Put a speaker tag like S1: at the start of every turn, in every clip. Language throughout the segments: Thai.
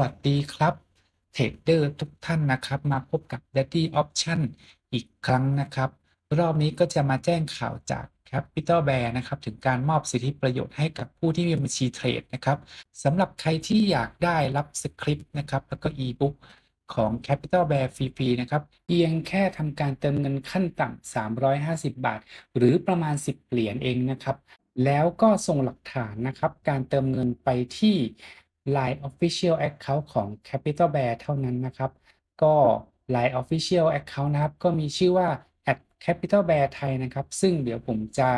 S1: วัสดีครับเทรดเดอร์ทุกท่านนะครับ มาพบกับ Daddy Option อีกครั้งนะครับ รอบนี้ก็จะมาแจ้งข่าวจาก Capital Bear นะครับ ถึงการมอบสิทธิประโยชน์ให้กับผู้ที่มีบัญชีเทรดนะครับสำหรับใครที่อยากได้รับสคริปต์นะครับ แล้วก็ e-book ของ Capital Bear ฟรีๆนะครับเพียงแค่ทำการเติมเงินขั้นต่ำ350 บาท หรือประมาณ 10 เหรียญเองนะครับ แล้วก็ส่งหลักฐานนะครับ การเติมเงินไปที่ Line Official Account ของ Capital Bear เท่านั้นนะครับ ก็ Line Official Account นะครับ ก็มีชื่อว่า @capital bear ไทยนะครับ ซึ่งเดี๋ยวผมจะ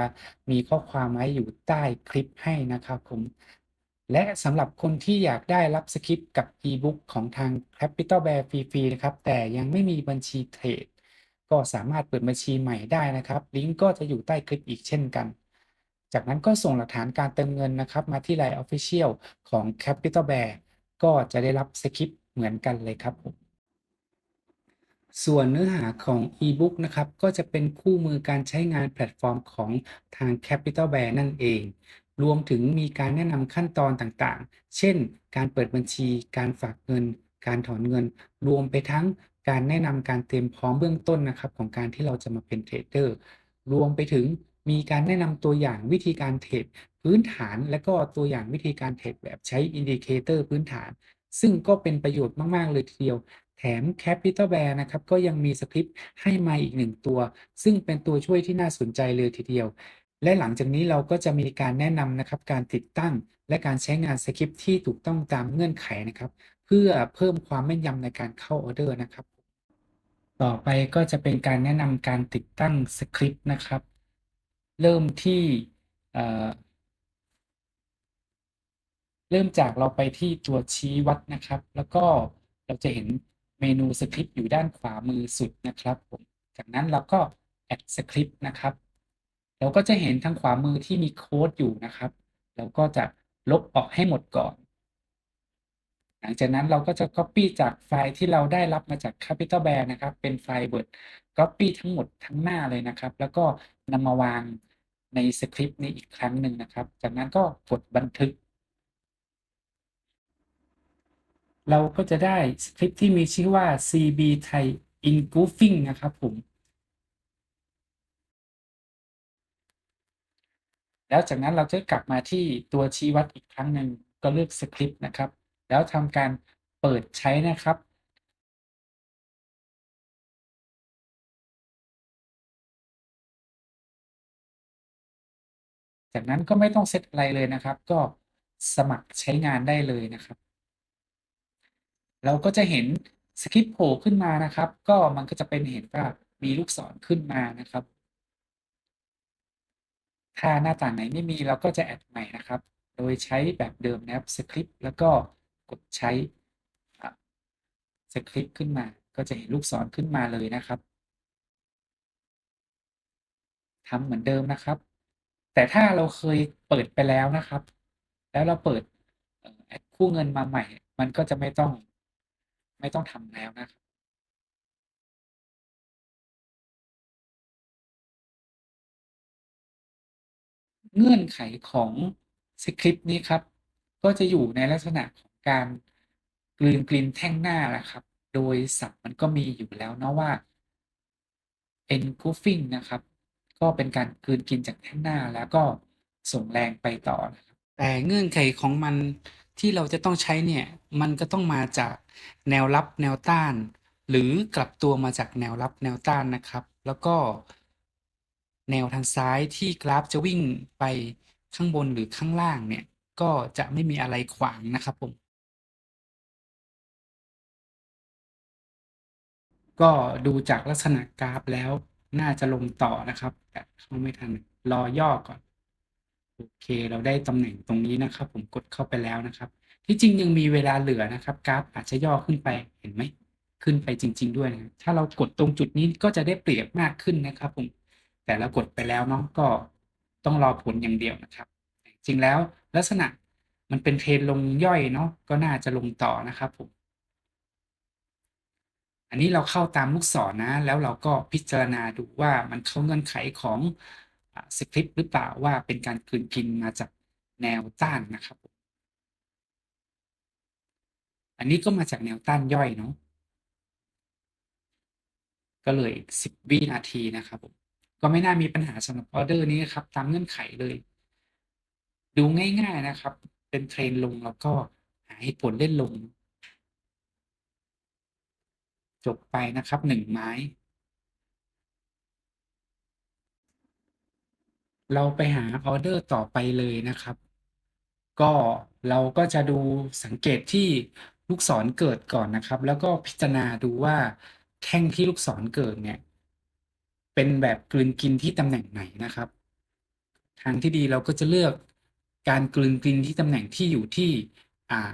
S1: มีข้อความไว้อยู่ใต้คลิปให้นะครับผม และสำหรับคนที่อยากได้รับสคริปต์กับ e-book ของทาง Capital Bear ฟรีๆนะครับ แต่ยังไม่มีบัญชีเทรดก็สามารถเปิดบัญชีใหม่ได้นะครับ ลิงก์ก็จะอยู่ใต้คลิปอีกเช่นกัน จากนั้นก็ส่งหลักฐานการเติมเงินนะครับ มาที่ Line Official ของ Capital Bear ก็จะได้รับสคริปต์เหมือนกันเลยครับผมส่วนเนื้อหาของ e-book นะครับ ก็จะเป็นคู่มือการใช้งานแพลตฟอร์มของทาง Capital Bear นั่นเอง รวมถึงมีการแนะนำขั้นตอนต่างๆ เช่น การเปิดบัญชี การฝากเงิน การถอนเงิน รวมไปทั้งการแนะนำการเตรียมพร้อมเบื้องต้นนะครับ ของการที่เราจะมาเป็นเทรดเดอร์ รวมไปถึง มีการแนะนำตัวอย่างวิธีการเทรดพื้นฐาน และก็ตัวอย่างวิธีการเทรดแบบใช้อินดิเคเตอร์พื้นฐาน ซึ่งก็เป็นประโยชน์มาก ๆ เลยทีเดียว แถม Capital Bear นะครับ ก็ยังมีสคริปต์ให้มาอีกหนึ่งตัว ซึ่งเป็นตัวช่วยที่น่าสนใจเลยทีเดียว และหลังจากนี้เราก็จะมีการแนะนำนะครับการติดตั้ง และการใช้งานสคริปต์ที่ถูกต้องตามเงื่อนไขนะครับ เพื่อเพิ่มความแม่นยำในการเข้าออเดอร์นะครับ ต่อไปก็จะเป็นการแนะนำการติดตั้งสคริปต์นะครับ เริ่มที่เริ่มจากเราไปที่ตัวชี้วัดนะครับ แล้วก็เราจะเห็นเมนูสคริปต์อยู่ด้านขวามือสุดนะครับผมจากนั้นเราก็ add script นะครับ เราก็จะเห็นทางขวามือที่มีโค้ดอยู่นะครับ เราก็จะลบออกให้หมดก่อน หลังจากนั้นเราก็จะ copy จากไฟล์ที่เราได้รับมาจาก Capital Bear นะครับ เป็นไฟล์ Word copy ทั้งหมดทั้งหน้าเลยนะครับ แล้วก็ นำมาวางในสคริปต์นี้อีกครั้งหนึ่งนะครับ จากนั้นก็กดบันทึก เราก็จะได้สคริปต์ที่มีชื่อว่า CB Thai Ingoofing นะครับผม แล้วจากนั้นเราจะกลับมาที่ตัวชี้วัดอีกครั้งหนึ่งก็เลือกสคริปต์นะครับ แล้วทำการเปิดใช้นะครับ จากนั้นก็ไม่ต้องเซตอะไรเลยนะครับ ก็สมัครใช้งานได้เลยนะครับ เราก็จะเห็นสคริปต์โผล่ขึ้นมานะครับ ก็มันก็จะเป็นเห็นว่ามีลูกศรขึ้นมานะครับ ถ้าหน้าต่างไหนไม่มีเราก็จะแอดใหม่นะครับ โดยใช้แบบเดิมนะครับสคริปต์แล้วก็กดใช้สคริปต์ขึ้นมา ก็จะเห็นลูกศรขึ้นมาเลยนะครับทำเหมือนเดิมนะครับ แต่ถ้าเราเคยเปิดไปแล้วนะครับ แล้วเราเปิดคู่เงินมาใหม่ มันก็จะไม่ต้องไม่ต้องทำแล้วนะครับเงื่อนไขของสคริปต์นี้ครับ ก็จะอยู่ในลักษณะของการกลืนกลินแท่งหน้าแหละครับ โดยศัพท์มันก็มีอยู่แล้วเนาะว่า engulfing นะครับ ก็เป็นการกลืนกินจากแท่งหน้าแล้วก็ส่งแรงไปต่อนะครับแต่เงื่อนไขของมันที่เราจะต้องใช้เนี่ย มันก็ต้องมาจากแนวรับแนวต้าน หรือกลับตัวมาจากแนวรับแนวต้านนะครับ แล้วก็ แนวทางซ้ายที่กราฟจะวิ่งไปข้างบนหรือข้างล่างเนี่ย ก็จะไม่มีอะไรขวางนะครับผมก็ดูจากลักษณะกราฟแล้ว น่าจะลงต่อนะครับ แต่เข้าไม่ทันรอย่อก่อน โอเค เราได้ตำแหน่งตรงนี้นะครับ ผมกดเข้าไปแล้วนะครับ ที่จริงยังมีเวลาเหลือนะครับ กราฟอาจจะย่อขึ้นไปเห็นไหมขึ้นไปจริง ๆ ด้วยนะถ้าเรากดตรงจุดนี้ก็จะได้เปรียบมากขึ้นนะครับ ผม แต่เรากดไปแล้วเนาะก็ต้องรอผลอย่างเดียวนะครับ จริงแล้วลักษณะมันเป็นเทรนลงย่อยเนาะก็น่าจะลงต่อนะครับ ผม อันนี้เราเข้าตามลูกศรนนะ แล้วเราก็พิจารณาดูว่ามันเข้าเงื่อนไขของสคริปต์หรือเปล่าว่าเป็นการกลืนกินมาจากแนวต้านนะครับ อันนี้ก็มาจากแนวต้านย่อยเนาะก็เลย10วินาทีนะครับผมก็ไม่น่ามีปัญหาสำหรับออเดอร์นี้นครับ ตามเงื่อนไขเลย ดูง่าย ๆนะครับ เป็นเทรนลงแล้วก็หาเหตุผลเล่นลง จบไปนะครับ1ไม้ เราไปหาออเดอร์ต่อไปเลยนะครับ ก็เราก็จะดูสังเกตที่ลูกศรเกิดก่อนนะครับ แล้วก็พิจารณาดูว่าแท่งที่ลูกศรเกิดเนี่ย เป็นแบบกลืนกินที่ตำแหน่งไหนนะครับ ทางที่ดีเราก็จะเลือกการกลืนกินที่ตำแหน่งที่อยู่ที่อ่า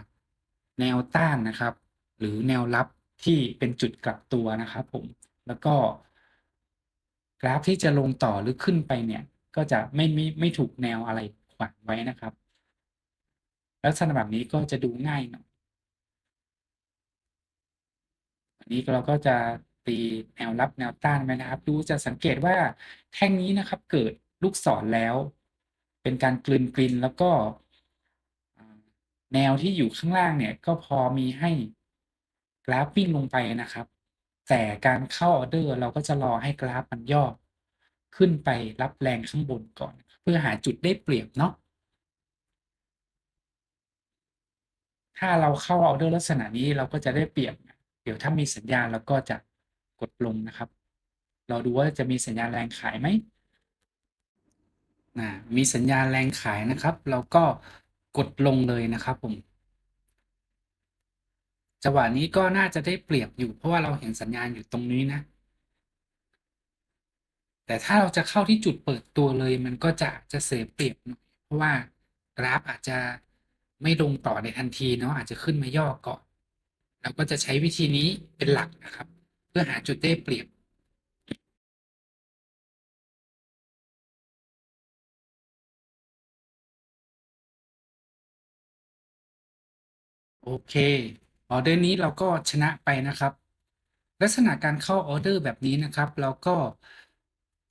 S1: แนวต้านนะครับ หรือแนวรับ ที่เป็นจุดกลับตัวนะครับผมแล้วก็กราฟที่จะลงต่อหรือขึ้นไปเนี่ย ก็จะไม่ไม่ไม่ถูกแนวอะไรขวางไว้นะครับ ลักษณะแบบนี้ก็จะดูง่ายหน่อยอันนี้เราก็จะตีแนวรับแนวต้านไว้นะครับ ดูจะสังเกตว่าแท่งนี้นะครับ เกิดลูกศรแล้ว เป็นการกลืนกลินแล้วก็แนวที่อยู่ข้างล่างเนี่ย ก็พอมีให้ ราฟวิ่งลงไปนะครับ แต่การเข้าออเดอร์เราก็จะรอให้กราฟมันย่อ ขึ้นไปรับแรงข้างบนก่อน เพื่อหาจุดได้เปรียบเนาะถ้าเราเข้าออเดอร์ลักษณะนี้เราก็จะได้เปรียบ เดี๋ยวถ้ามีสัญญาณเราก็จะกดลงนะครับ เราดูว่าจะมีสัญญาณแรงขายไหมนะมีสัญญาณแรงขายนะครับ เราก็กดลงเลยนะครับผม จังหวะนี้ก็น่าจะได้เปรียบอยู่ เพราะว่าเราเห็นสัญญาณอยู่ตรงนี้นะ แต่ถ้าเราจะเข้าที่จุดเปิดตัวเลย มันก็จะจะเสียเปรียบหน่อยเพราะว่ากราฟอาจจะไม่ลงต่อในทันทีเนาะอาจจะขึ้นมาย่อก่อนเราก็จะใช้วิธีนี้เป็นหลักนะครับ เพื่อหาจุดได้เปรียบโอเค ออเดอร์นี้เราก็ชนะไปนะครับ ลักษณะการเข้าออเดอร์แบบนี้นะครับ เราก็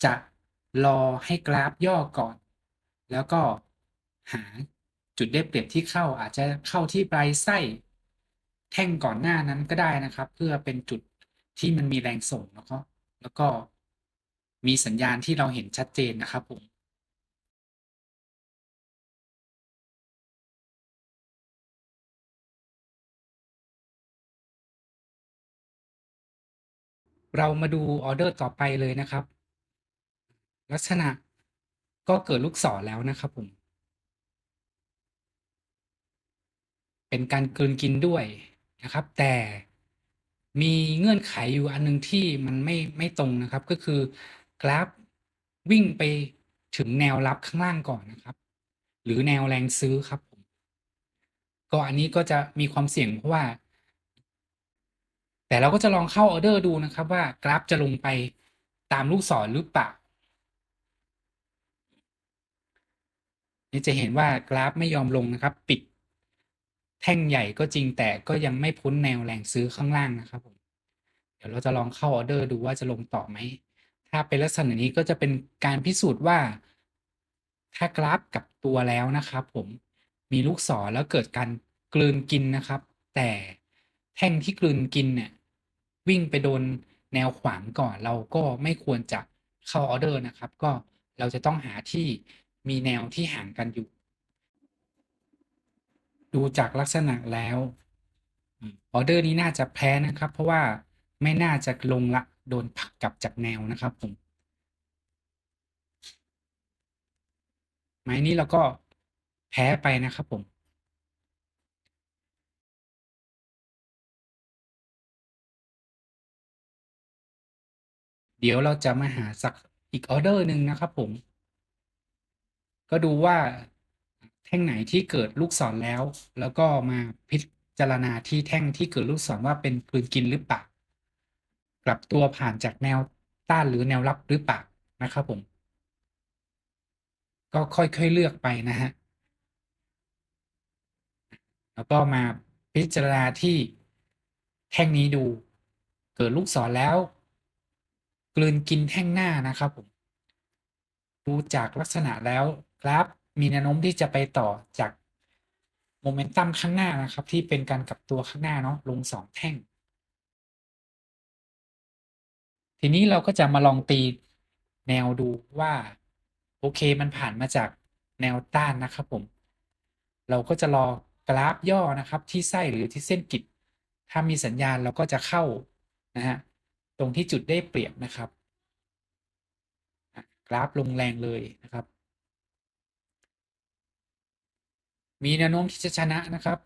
S1: จะรอให้กราฟย่อก่อน แล้วก็หาจุดได้เปรียบที่เข้าอาจจะเข้าที่ปลายไส้แท่งก่อนหน้านั้นก็ได้นะครับ เพื่อเป็นจุดที่มันมีแรงส่งแล้วก็แล้วก็มีสัญญาณที่เราเห็นชัดเจนนะครับผม เรามาดูออเดอร์ต่อไปเลยนะครับ ลักษณะก็เกิดลูกศรแล้วนะครับผม เป็นการกลืนกินด้วยนะครับ แต่มีเงื่อนไขอยู่อันหนึงที่มันไม่ไม่ตรงนะครับ ก็คือกราฟวิ่งไปถึงแนวรับข้างล่างก่อนนะครับ หรือแนวแรงซื้อครับผมก็อันนี้ก็จะมีความเสี่ยงเพราะว่า แต่เราก็จะลองเข้าออเดอร์ดูนะครับว่ากราฟจะลงไปตามลูกศรหรือเปล่านี่จะเห็นว่ากราฟไม่ยอมลงนะครับ ปิดแท่งใหญ่ก็จริงแต่ก็ยังไม่พ้นแนวแรงซื้อข้างล่างนะครับผมเดี๋ยวเราจะลองเข้าออเดอร์ดูว่าจะลงต่อไหม ถ้าเป็นลักษณะนี้ก็จะเป็นการพิสูจน์ว่า ถ้ากราฟกับตัวแล้วนะครับ ผมมีลูกศรแล้วเกิดการกลืนกินนะครับ แต่แท่งที่กลืนกินเนี่ย วิ่งไปโดนแนวขวางก่อน เราก็ไม่ควรจะเข้าออเดอร์นะครับ ก็เราจะต้องหาที่มีแนวที่ห่างกันอยู่ ดูจากลักษณะแล้วออเดอร์นี้น่าจะแพ้นะครับ เพราะว่าไม่น่าจะลงละโดนผักกลับจากแนวนะครับผมไม้นี้เราก็แพ้ไปนะครับผม เดี๋ยวเราจะมาหาสักอีกออเดอร์หนึ่งนะครับผม ก็ดูว่าแท่งไหนที่เกิดลูกศรแล้ว แล้วก็มาพิจารณาที่แท่งที่เกิดลูกศรว่าเป็นกลืนกินหรือเปล่ากลับตัวผ่านจากแนวต้านหรือแนวรับหรือเปล่านะครับผม ก็ค่อยๆเลือกไปนะฮะแล้วก็มาพิจารณาที่แท่งนี้ดู เกิดลูกศรแล้ว กลืนกินแท่งหน้านะครับผมดูจากลักษณะแล้วกราฟมีแนวโน้มที่จะไปต่อจากโมเมนตัมข้างหน้านะครับ ที่เป็นการกลับตัวข้างหน้าเนาะลง2แท่ง ทีนี้เราก็จะมาลองตีแนวดูว่า โอเคมันผ่านมาจากแนวต้านนะครับผม เราก็จะรอกราฟย่อนะครับ ที่ไส้หรือที่เส้นกิจถ้ามีสัญญาณเราก็จะเข้านะฮะ ตรงที่จุดได้เปรียบนะครับกราฟลงแรงเลยนะครับ มีแนวโน้มที่จะชนะนะครับ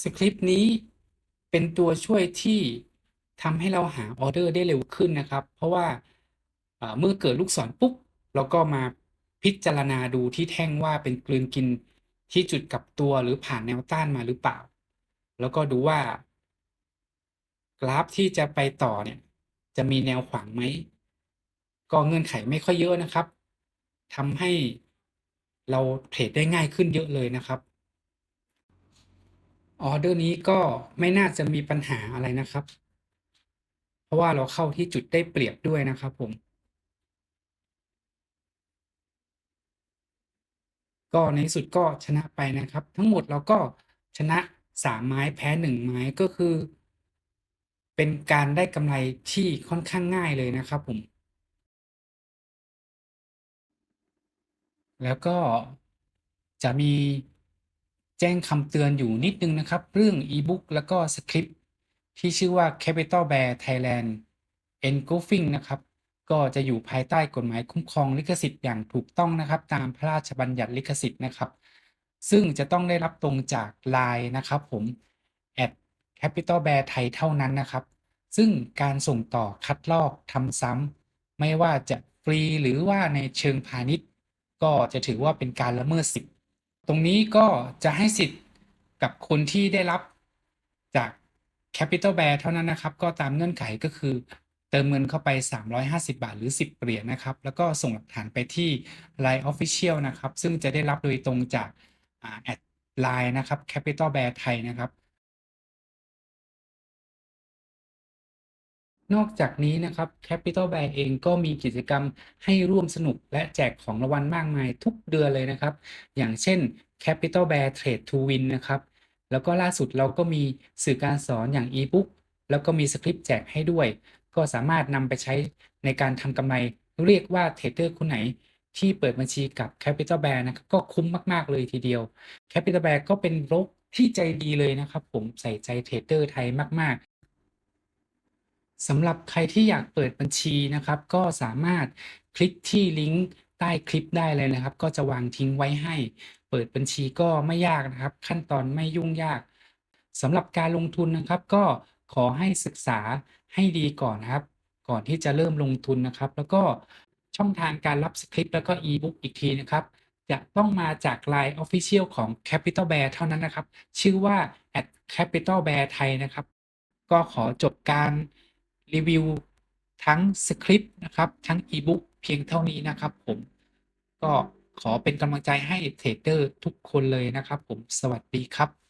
S1: สคริปต์นี้เป็นตัวช่วยที่ทำให้เราหาออเดอร์ได้เร็วขึ้นนะครับ เพราะว่าเมื่อเกิดลูกศรปุ๊บเราก็มาพิจารณาดูที่แท่งว่าเป็นกลืนกินที่จุดกับตัวหรือผ่านแนวต้านมาหรือเปล่า แล้วก็ดูว่า ราฟที่จะไปต่อเนี่ย จะมีแนวขวางไหม ก็เงื่อนไขไม่ค่อยเยอะนะครับทำให้เราเทรดได้ง่ายขึ้นเยอะเลยนะครับออเดอร์นี้ก็ไม่น่าจะมีปัญหาอะไรนะครับ เพราะว่าเราเข้าที่จุดได้เปรียบด้วยนะครับผม ก็ในสุดก็ชนะไปนะครับ ทั้งหมดเราก็ชนะ3ไม้แพ้1ไม้ก็คือ เป็นการได้กำไรที่ค่อนข้างง่ายเลยนะครับผม แล้วก็จะมีแจ้งคำเตือนอยู่นิดนึงนะครับ เรื่องอีบุ๊กแล้วก็สคริปที่ชื่อว่า Capital Bear Thailand Engulfing นะครับ ก็จะอยู่ภายใต้กฎหมายคุ้มครองลิขสิทธิ์อย่างถูกต้องนะครับ ตามพระราชบัญญัติลิขสิทธิ์นะครับ ซึ่งจะต้องได้รับตรงจาก Line นะครับผม Capital Bear ไทยเท่านั้นนะครับ ซึ่งการส่งต่อคัดลอกทำซ้ำไม่ว่าจะฟรีหรือว่าในเชิงพาณิชย์ ก็จะถือว่าเป็นการละเมิดสิทธิ์ ตรงนี้ก็จะให้สิทธิ์กับคนที่ได้รับจาก Capital Bear เท่านั้นนะครับ ก็ตามเงื่อนไขก็คือเติมเงินเข้าไป 350 บาท หรือ 10 เหรียญนะครับ แล้วก็ส่งหลักฐานไปที่ Line Official นะครับ ซึ่งจะได้รับโดยตรงจากแอดไลน์นะครับ Capital Bear ไทยนะครับ นอกจากนี้นะครับ Capital Bear เองก็มีกิจกรรมให้ร่วมสนุกและแจกของรางวัลมากมายทุกเดือนเลยนะครับ อย่างเช่น Capital Bear Trade to Win นะครับ แล้วก็ล่าสุดเราก็มีสื่อการสอนอย่าง e-book แล้วก็มีสคริปต์แจกให้ด้วย ก็สามารถนำไปใช้ในการทำกำไรเรียกว่าเทรดเดอร์คนไหนที่เปิดบัญชีกับ Capital Bear นะครับก็คุ้มมาก ๆ เลยทีเดียว Capital Bear ก็เป็นบล็อกที่ใจดีเลยนะครับ ผมใส่ใจเทรดเดอร์ไทยมาก สำหรับใครที่อยากเปิดบัญชีนะครับ ก็สามารถคลิกที่ลิงก์ใต้คลิปได้เลยนะครับ ก็จะวางทิ้งไว้ให้ เปิดบัญชีก็ไม่ยากนะครับ ขั้นตอนไม่ยุ่งยากสำหรับการลงทุนนะครับ ก็ขอให้ศึกษาให้ดีก่อนนะครับ ก่อนที่จะเริ่มลงทุนนะครับ แล้วก็ช่องทางการรับสคริปต์แล้วก็อีบุ๊กอีกทีนะครับจะต้องมาจาก Line Official ของ Capital Bear เท่านั้นนะครับ ชื่อว่า @capital bear ไทยนะครับ ก็ขอจบการ รีวิวทั้งสคริปต์นะครับ ทั้งอีบุ๊กเพียงเท่านี้นะครับผมก็ขอเป็นกำลังใจให้เทรดเดอร์ทุกคนเลยนะครับผมสวัสดีครับ